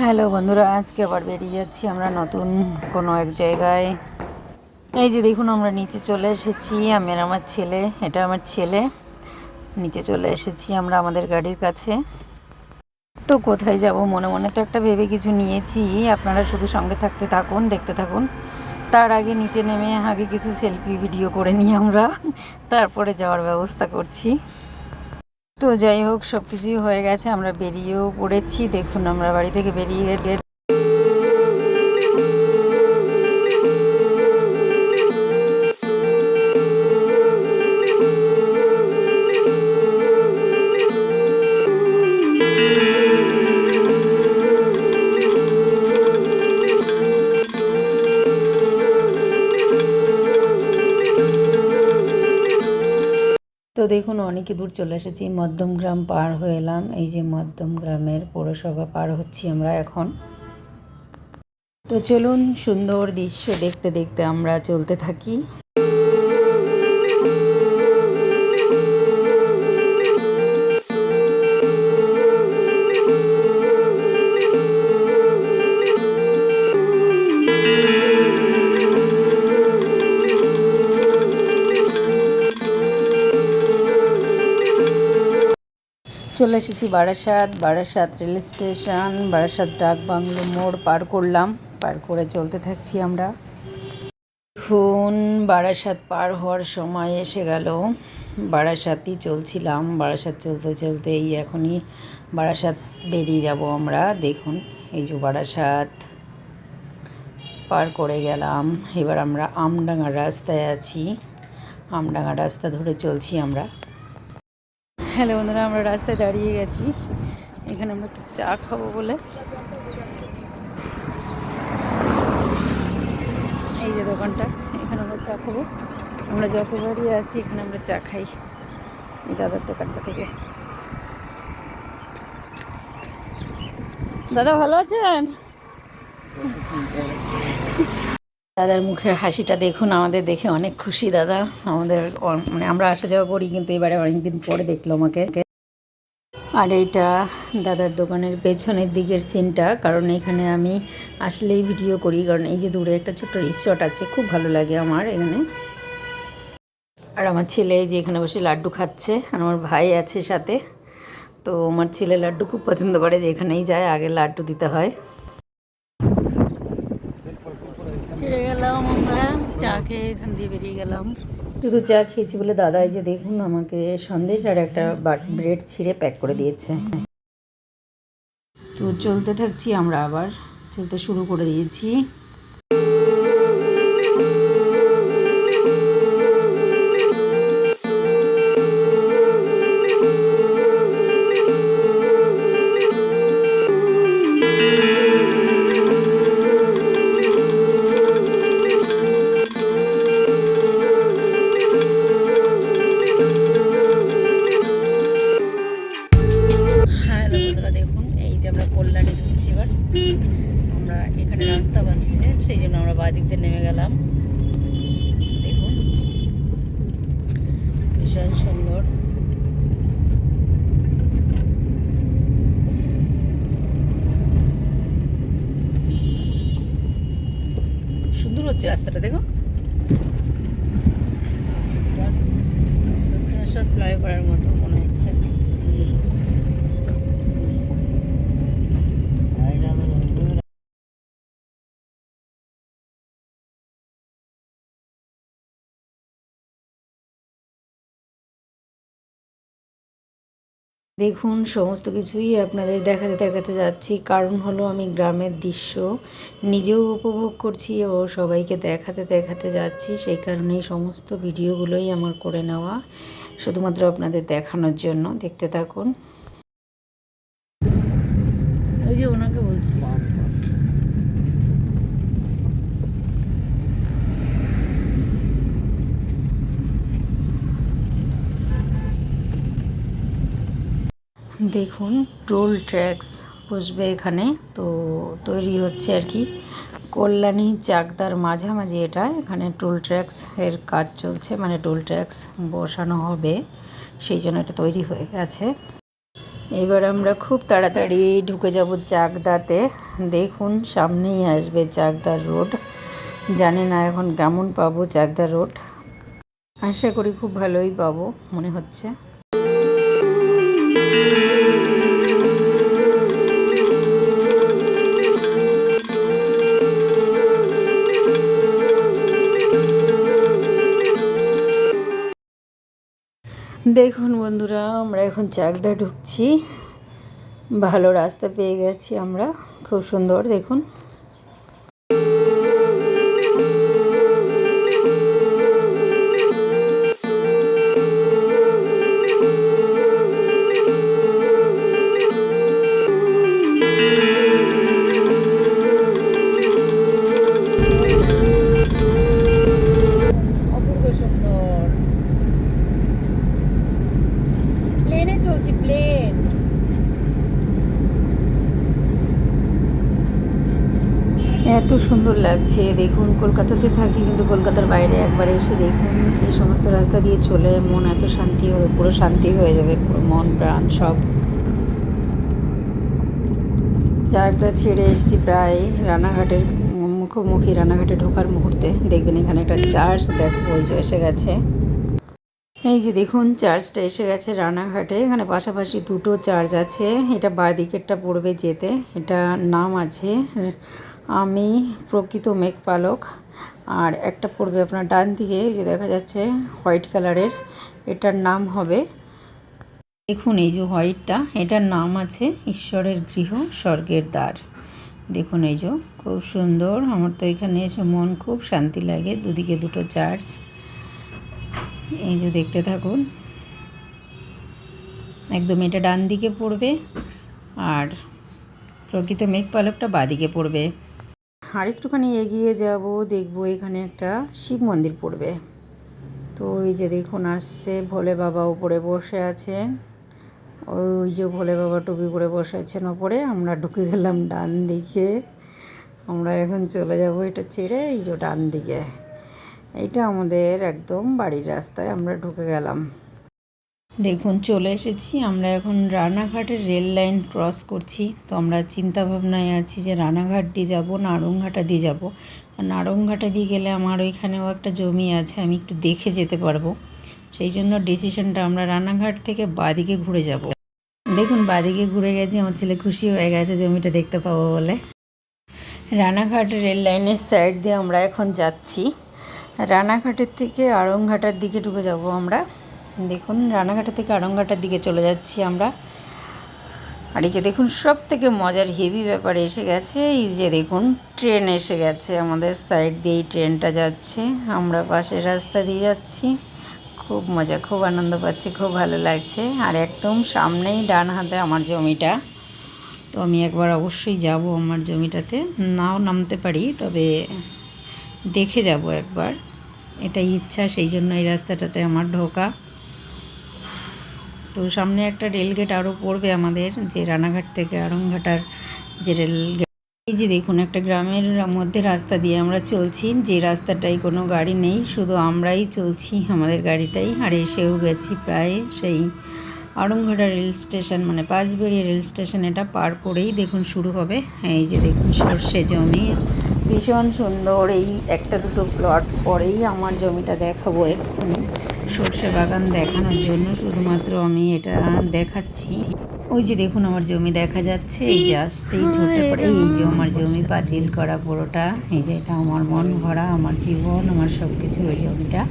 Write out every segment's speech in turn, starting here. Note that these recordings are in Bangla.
হ্যালো বন্ধুরা, আজকে আবার বেরিয়ে যাচ্ছি আমরা নতুন কোনো এক জায়গায়। এই যে দেখুন, আমরা নিচে চলে এসেছি, আমি আর আমার ছেলে, এটা আমার ছেলে। নিচে চলে এসেছি আমরা আমাদের গাড়ির কাছে। তো কোথায় যাব? মনে মনে তো একটা ভেবে কিছু নিয়েছি। আপনারা শুধু সঙ্গে থাকতে থাকুন, দেখতে থাকুন। তার আগে নিচে নেমে আগে কিছু সেলফি ভিডিও করে নিই আমরা। তারপরে যাওয়ার ব্যবস্থা করছি। তো যাই হোক সব কিছুই হয়ে গেছে, আমরা বেরিয়েও পড়েছি। দেখুন, আমরা বাড়ি থেকে বেরিয়ে গেছে। দেখুন, অনেক দূর চলে এসেছি মধ্যমগ্রাম পার হয়ে এলাম। এই যে মধ্যমগ্রামের পৌরসভা পার হচ্ছি আমরা এখন। তো চলুন সুন্দর দৃশ্য দেখতে দেখতে আমরা চলতে থাকি। চলে এসেছি বারাসাত। বারাসাত রেল স্টেশন, বারাসাত ডাক বাংলো মোড় পার করলাম। পার করে চলতে থাকছি আমরা। এখন বারাসাত পার হওয়ার সময় এসে গেল। বারাসাতই চলছিলাম। বারাসাত চলতে চলতে এই এখনই বারাসাত বেরিয়ে যাব আমরা। দেখুন, এই যে বারাসাত পার করে গেলাম। এবার আমরা আমডাঙ্গা রাস্তায় আছি। আমডাঙ্গা রাস্তা ধরে চলছি আমরা। হ্যালো বন্ধুরা, আমরা রাস্তায় দাঁড়িয়ে গেছি। এখানে আমরা একটু চা খাব বলে। এই যে দোকানটা, এখানে আমরা চা খাব। আমরা যতবারই আসি, এখানে আমরা চা খাই। এই দাদার দোকানটা থেকে। দাদা ভালো আছেন? দাদার মুখের হাসিটা দেখুন, আমাদের দেখে অনেক খুশি দাদা। আমাদের মানে আমরা আসা যাওয়া করি, কিন্তু এবারে অনেকদিন পরে দেখল আমাকে। আর এইটা দাদার দোকানের পেছনের দিকের সিনটা, কারণ এখানে আমি আসলেই ভিডিও করি, কারণ এই যে দূরে একটা ছোট্ট রিসর্ট আছে, খুব ভালো লাগে আমার এখানে। আর আমার ছেলে যে এখানে বসে লাড্ডু খাচ্ছে, আর আমার ভাই আছে সাথে। তো আমার ছেলে লাড্ডু খুব পছন্দ করে, যে এখানেই যায়, আগে লাড্ডু দিতে হয় ছেড়ে গেলাম আমরা চা খেয়ে এখান দিয়ে বেরিয়ে গেলাম। শুধু চা খেয়েছি বলে দাদা, এই যে দেখুন আমাকে সন্দেশ আর একটা ব্রেড ছিঁড়ে প্যাক করে দিয়েছে। তো চলতে থাকছি আমরা আবার, চলতে শুরু করে দিয়েছি। সুন্দর হচ্ছে রাস্তাটা দেখো। দক্ষিণেশ্বর ফ্লাইওভারের মতো মনে হচ্ছে দেখুন, সমস্ত কিছুই আপনাদের দেখাতে দেখাতে যাচ্ছি। কারণ হলো, আমি গ্রামের দৃশ্য নিজেও উপভোগ করছি ও সবাইকে দেখাতে দেখাতে যাচ্ছি। সেই কারণেই সমস্ত ভিডিওগুলোই আমার করে নেওয়া, শুধুমাত্র আপনাদের দেখানোর জন্য। দেখতে থাকুন। দেখুন টোল ট্র্যাক্স বসবে এখানে। তো তৈরি হচ্ছে আর কি। কল্যাণী চাকদার মাঝামাঝি এটা। এখানে টোল ট্যাক্স এর কাজ চলছে মানে টোল ট্যাক্স বসানো হবে। সেই জন্য এটা তৈরি হয়ে গেছে। এবার আমরা খুব তাড়াতাড়ি ঢুকে যাব চাকদাতে। দেখুন, সামনেই আসবে চাকদার রোড জানি না এখন কেমন পাবো চাকদা রোড আশা করি খুব ভালোই পাবো, মনে হচ্ছে। দেখুন বন্ধুরা আমরা এখন চাকদা ঢুকছি। ভালো রাস্তা পেয়ে গেছি আমরা। খুব সুন্দর দেখুন। এত সুন্দর লাগছে। দেখুন, কলকাতাতে থাকি, কিন্তু কলকাতার বাইরে একবার এসে দেখুন, এই সমস্ত রাস্তা দিয়ে চলে মন এত শান্তি, পুরো শান্তি হয়ে যাবে পুরো মন, প্রাণ, সব। চারটা ছেড়ে এসেছি প্রায় রানাঘাটের মুখোমুখি রানাঘাটে ঢোকার মুহূর্তে। দেখবেন এখানে একটা চার্চ, দেখো ওই যে এসে গেছে। এই যে দেখুন, চার্চটা এসে গেছে রানাঘাটে। এখানে পাশাপাশি দুটো চার্চ আছে। এটা দিকেরটা পড়বে যেতে। এটা নাম আছে, আমি প্রকৃত মেঘপালক। আর একটা পড়বে আপনার ডান দিকে যে দেখা যাচ্ছে হোয়াইট কালারের। এটার নাম হবে দেখুন, এই যে হোয়াইটটা, এটার নাম আছে ঈশ্বরের গৃহ, স্বর্গের দ্বার। দেখুন, এই যে খুব সুন্দর, আমার তো এখানে এসে মন খুব শান্তি লাগে, দুদিকে দুটো চার্চ। এই যে দেখতে থাকুন, একদম এটা ডান দিকে পড়বে আর প্রকৃত মেঘ পালকটা বাদিকে পড়বে। আর একটুখানি এগিয়ে যাব, দেখব এখানে একটা শিব মন্দির পড়বে। তো এই যে দেখুন, আসছে, ভোলে বাবা উপরে বসে আছেন। ওই যে ভোলে বাবা টুপি পরে বসে আছেন ওপরে আমরা ঢুকে গেলাম ডান দিকে। আমরা এখন চলে যাব এটা ছেড়ে, এই যে ডান দিকে। এইটা আমাদের একদম বাড়ির রাস্তায় আমরা ঢুকে গেলাম। দেখুন, চলে এসেছি। আমরা এখন রানাঘাটের রেল লাইন ক্রস করছি। তো আমরা চিন্তা ভাবনায় আছি যে রানাঘাট দিয়ে যাব নারুংঘাটা দিয়ে যাব। নারুংঘাটা দিয়ে গেলে আমার ওইখানেও একটা জমি আছে, আমি একটু দেখে যেতে পারব। সেই জন্য ডিসিশনটা আমরা রানাঘাট থেকে বাদিকে ঘুরে যাব। দেখুন বাদিকে ঘুরে গেছি, আমার ছেলে খুশি হয়ে গেছে জমিটা দেখতে পাবো বলে। রানাঘাট রেল লাইনের সাইড দিয়ে আমরা এখন যাচ্ছি। রানাঘাটের থেকে আড়ংঘাটার দিকে ঢুকে যাব আমরা। দেখুন, রানাঘাটের থেকে আড়ংঘাটার দিকে চলে যাচ্ছি আমরা। আর এই যে দেখুন সব থেকে মজার হেভি ব্যাপার এসে গেছে। এই যে দেখুন ট্রেন এসে গেছে আমাদের সাইড দিয়ে ট্রেনটা যাচ্ছে। আমরা পাশের রাস্তা দিয়ে যাচ্ছি। খুব মজা, খুব আনন্দ পাচ্ছি, খুব ভালো লাগছে। আর একদম সামনেই ডান হাতে আমার জমিটা। তো আমি একবার অবশ্যই যাব আমার জমিটাতে। নাও নামতে পারি, তবে দেখে যাব একবার। এটাই ইচ্ছা, সেই জন্য এই রাস্তাটাতে আমার ঢোকা। তো সামনে একটা রেলগেট আরও পড়বে আমাদের, যে রানাঘাট থেকে আরংঘাটার যে রেলগেট এই যে দেখুন, একটা গ্রামের মধ্যে রাস্তা দিয়ে আমরা চলছি। যে রাস্তাটাই কোনো গাড়ি নেই, শুধু আমরাই চলছি আমাদের গাড়িটাই। আর এসেও গেছি প্রায় সেই আড়ংঘাটা রেল স্টেশন মানে পাঁচবেড়িয়া রেল স্টেশন এটা পার করেই দেখুন শুরু হবে। এই যে দেখুন, সর্ষে জমি। ভীষণ সুন্দর এই একটা দুটো প্লট পরেই আমার জমিটা দেখাবো এক্ষুনি। সর্ষে বাগান দেখানোর জন্য শুধুমাত্র আমি এটা দেখাচ্ছি। ওই যে দেখুন আমার জমি দেখা যাচ্ছে এই যে আসছে এই ঝোটে পড়ে এই যে আমার জমি পাঁচিল করা পুরোটা এই যে এটা আমার মন ভরা আমার জীবন আমার সব কিছু ওই জমিটা।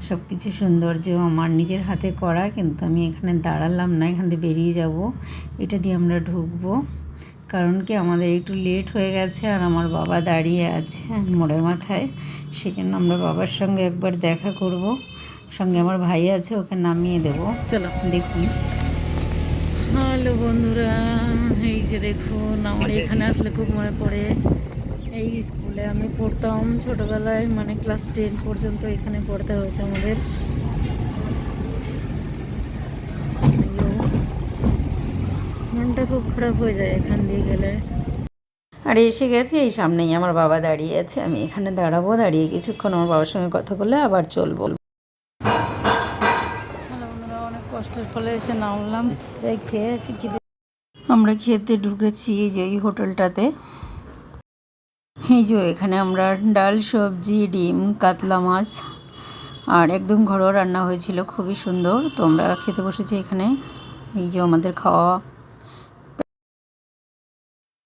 সব কিছু সৌন্দর্য আমার নিজের হাতে করা কিন্তু আমি এখানে দাঁড়ালাম না এখান থেকে বেরিয়ে যাব। এটা দিয়ে আমরা ঢুকবো। কারণ কি আমাদের একটু লেট হয়ে গেছে আর আমার বাবা দাঁড়িয়ে আছে মোড়ের মাথায়। সেই জন্য আমরা বাবার সঙ্গে একবার দেখা করব। সঙ্গে আমার ভাই আছে ওকে নামিয়ে দেবো। চলো। দেখুন। হ্যালো বন্ধুরা, এই যে দেখুন, আমার এখানে আসলে খুব মনে পড়ে। এই স্কুলে আমি পড়তাম ছোটবেলায় মানে ক্লাস টেন পর্যন্ত এখানে পড়তে হয়েছে আমাদের। মনটা খুব খারাপ হয়ে যায় এখান দিয়ে গেলে। আর, এসে গেছি এই সামনেই, আমার বাবা দাঁড়িয়ে আছে, আমি এখানে দাঁড়াবো, দাঁড়িয়ে কিছুক্ষণ আমার বাবার সঙ্গে কথা বলে আবার চলবো। ফলে এসে নামলাম খেয়ে আসি খিদে আমরা খেতে ঢুকেছি এই যে, এই হোটেলটাতে। এই যে, এখানে আমরা ডাল, সবজি, ডিম, কাতলা মাছ আর একদম ঘরোয়া রান্না হয়েছিল, খুবই সুন্দর। তো আমরা খেতে বসেছি এখানে। এই যে, আমাদের খাওয়া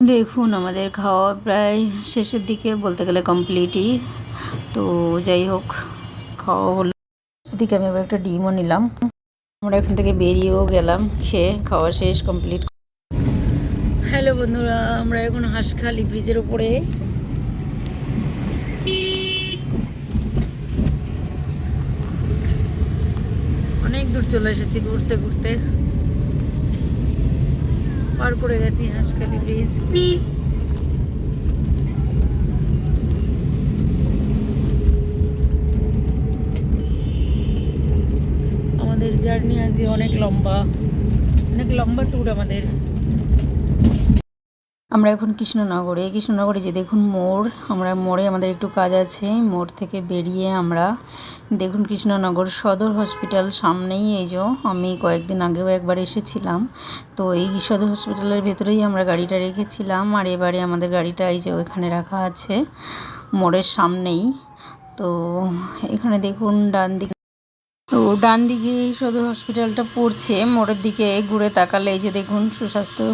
দেখুন, আমাদের খাওয়া প্রায় শেষের দিকে বলতে গেলে কমপ্লিটই তো যাই হোক, খাওয়া হলো। দিকে আমি আবার একটা ডিমও নিলাম। আমরা এখান থেকে বেরিয়েও গেলাম, খেয়ে খাওয়া শেষ কমপ্লিট হ্যালো বন্ধুরা, আমরা এখন হাঁসখালি ব্রিজের উপরে অনেক দূর চলে এসেছি, ঘুরতে ঘুরতে। পার করে গেছি হাঁসখালি ব্রিজ আমাদের জার্নি আজকে অনেক লম্বা অনেক লম্বা ট্যুর আমাদের। আমরা এখন কৃষ্ণনগরে কৃষ্ণনগরে যে দেখুন মোড়, আমরা মোড়ে আমাদের একটু কাজ আছে, মোড় থেকে বেরিয়ে আমরা দেখুন কৃষ্ণনগর সদর হসপিটাল সামনেই এই যে আমি কয়েকদিন আগেও একবার এসেছিলাম। তো এই সদর হসপিটালের ভেতরেই আমরা গাড়িটা রেখেছিলাম আর এবারে আমাদের গাড়িটা এই যে ওইখানে রাখা আছে, মোড়ের সামনেই। তো এখানে দেখুন ডান দিকে তো ডান দিকে সদর হসপিটালটা পড়ছে, মোড়ের দিকে ঘুরে তাকালে এই যে দেখুন সুস্বাস্থ্য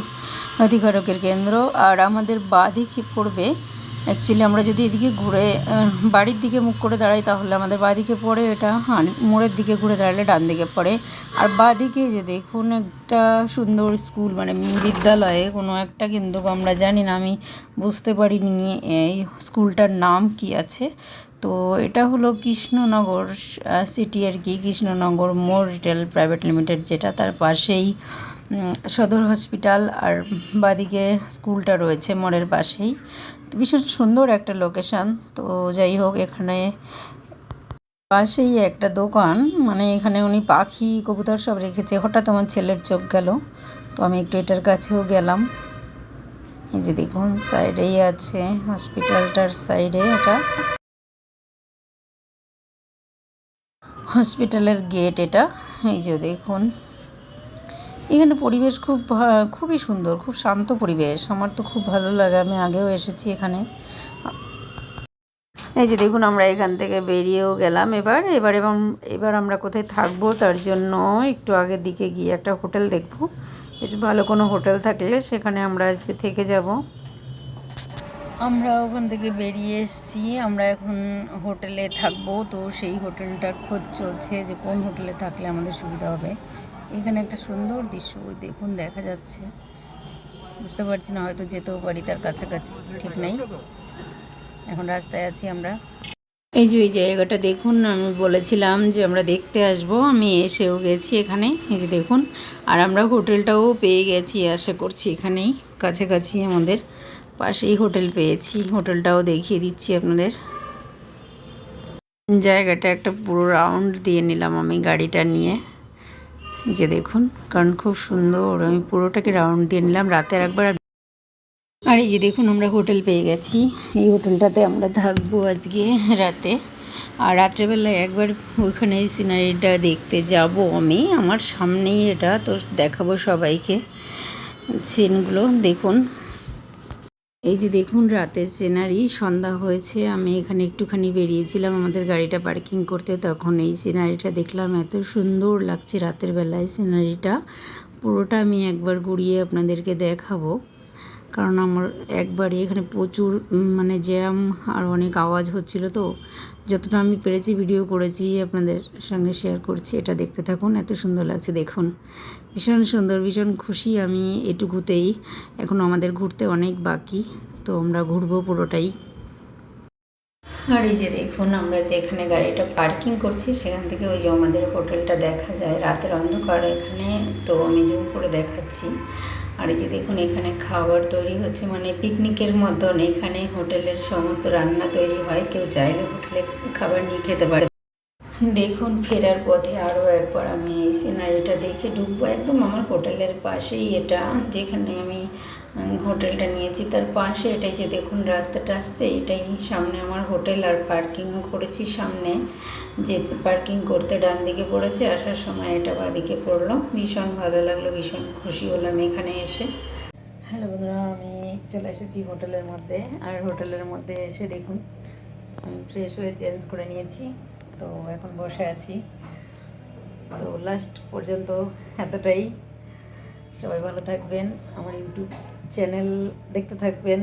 অধিকারকের কেন্দ্র, আর আমাদের বাঁ দিকে পড়বে। অ্যাকচুয়ালি আমরা যদি এদিকে ঘুরে বাড়ির দিকে মুখ করে দাঁড়াই তাহলে আমাদের বাঁ দিকে পড়ে এটা হ্যাঁ মোড়ের দিকে ঘুরে দাঁড়ালে ডান দিকে পড়ে। আর বাঁ দিকে যে দেখুন একটা সুন্দর স্কুল মানে বিদ্যালয়ে কোনো একটা কিন্তু আমরা জানি না, আমি বুঝতে পারিনি, এই স্কুলটার নাম কি আছে। তো এটা হলো কৃষ্ণনগর সিটি আর কি, Krishnanagar more retail private limited যেটা। তার পাশেই সদর হসপিটাল আর বাদিকে স্কুলটা রয়েছে মোড়ের পাশেই। ভীষণ সুন্দর একটা লোকেশন তো যাই হোক, এখানে পাশেই একটা দোকান। মানে এখানে উনি পাখি, কবুতর সব রেখেছে। হঠাৎ আমার ছেলের চোখ গেল। তো আমি একটু এটার কাছেও গেলাম। এই যে দেখুন সাইডেই আছে হসপিটালটার সাইডে এটা। হসপিটালের গেট এটা। এই যে দেখুন। এখানে পরিবেশ খুব খুবই সুন্দর, খুব শান্ত পরিবেশ। আমার তো খুব ভালো লাগে, আমি আগেও এসেছি এখানে। এই যে দেখুন, আমরা এখান থেকে বেরিয়েও গেলাম এবার। এবার এবং এবার আমরা কোথায় থাকব তার জন্য একটু আগের দিকে গিয়ে একটা হোটেল দেখব। বেশ ভালো কোনো হোটেল থাকলে সেখানে আমরা আজকে থেকে যাব। আমরা ওখান থেকে বেরিয়ে এসেছি। আমরা এখন হোটেলে থাকব। তো সেই হোটেলটার খোঁজ চলছে যে কোন হোটেলে থাকলে আমাদের সুবিধা হবে। এখানে একটা সুন্দর দৃশ্য, ওই দেখুন, দেখা যাচ্ছে। বুঝতে পারছি না, হয়তো যেতেও পারি, তার কাছাকাছি। ঠিক নেই। এখন রাস্তায় আছি আমরা। এই যে এই জায়গাটা দেখুন, আমি বলেছিলাম যে আমরা দেখতে আসব। আমি এসেও গেছি এখানে। এই যে, দেখুন। আর আমরা হোটেলটাও পেয়ে গেছি, আশা করছি এখানেই, কাছাকাছি আমাদের। পাশেই হোটেল পেয়েছি। হোটেলটাও দেখিয়ে দিচ্ছি আপনাদের। জায়গাটা একটা পুরো রাউন্ড দিয়ে নিলাম আমি গাড়িটা নিয়ে। যে দেখুন, কারণ খুব সুন্দর। আমি পুরোটাকে রাউন্ড দিয়ে নিলাম। রাতের একবার আর এই যে দেখুন, আমরা হোটেল পেয়ে গেছি। এই হোটেলটাতে আমরা থাকব আজকে রাতে। আর রাত্রেবেলায় একবার ওইখানে এই সিনারিটা দেখতে যাব আমি। আমার সামনেই এটা, তো দেখাবো সবাইকে। সিনগুলো দেখুন। এই যে দেখুন, রাতের সিনারি সন্ধ্যা হয়েছে, আমি এখানে একটুখানি বেরিয়েছিলাম আমাদের গাড়িটা পার্কিং করতে, তখন এই সিনারিটা দেখলাম, এত সুন্দর লাগছে রাতের বেলায় সিনারিটা পুরোটা আমি একবার ঘুরিয়ে আপনাদেরকে দেখাবো। কারণ আমার একবারই এখানে প্রচুর মানে জ্যাম আর অনেক আওয়াজ হচ্ছিল তো। যতটা আমি পেরেছি ভিডিও করেছি, আপনাদের সঙ্গে শেয়ার করছি, এটা দেখতে থাকুন, এত সুন্দর লাগছে দেখুন। ভীষণ সুন্দর, ভীষণ খুশি আমি এটুকুতেই। এখন আমাদের ঘুরতে অনেক বাকি, তো আমরা ঘুরবো পুরোটাই। আর এই যে দেখুন, আমরা যেখানে গাড়িটা পার্কিং করছি, সেখান থেকে ওই যে আমাদের হোটেলটা দেখা যায়। রাতের অন্ধকার এখানে, তো আমি জুম করে দেখাচ্ছি। আর এই যে দেখুন, এখানে খাবার তৈরি হচ্ছে মানে পিকনিকের মতন। এখানে হোটেলের সমস্ত রান্না তৈরি হয়। কেউ চাইলে হোটেলে খাবার নিয়ে খেতে পারে। দেখুন, ফেরার পথে আরও একবার আমি এই সিনারিটা দেখে ঢুকবো। একদম আমার হোটেলের পাশেই এটা, যেখানে আমি হোটেলটা নিয়েছি, তার পাশে এটাই যে দেখুন রাস্তাটা আসছে, এটাই সামনে আমার হোটেল আর পার্কিংও করেছি সামনে। যে পার্কিং করতে ডান দিকে পড়েছে, আসার সময় এটা বাদিকে পড়ল। ভীষণ ভালো লাগল, ভীষণ খুশি হলাম এখানে এসে। হ্যালো বন্ধুরা, আমি চলে এসেছি হোটেলের মধ্যে, আর হোটেলের মধ্যে এসে দেখুন, আমি ফ্রেশ হয়ে চেঞ্জ করে নিয়েছি। তো এখন বসে আছি। তো লাস্ট পর্যন্ত এতটাই। সবাই ভালো থাকবেন, আমার ইউটিউব চ্যানেল দেখতে থাকবেন।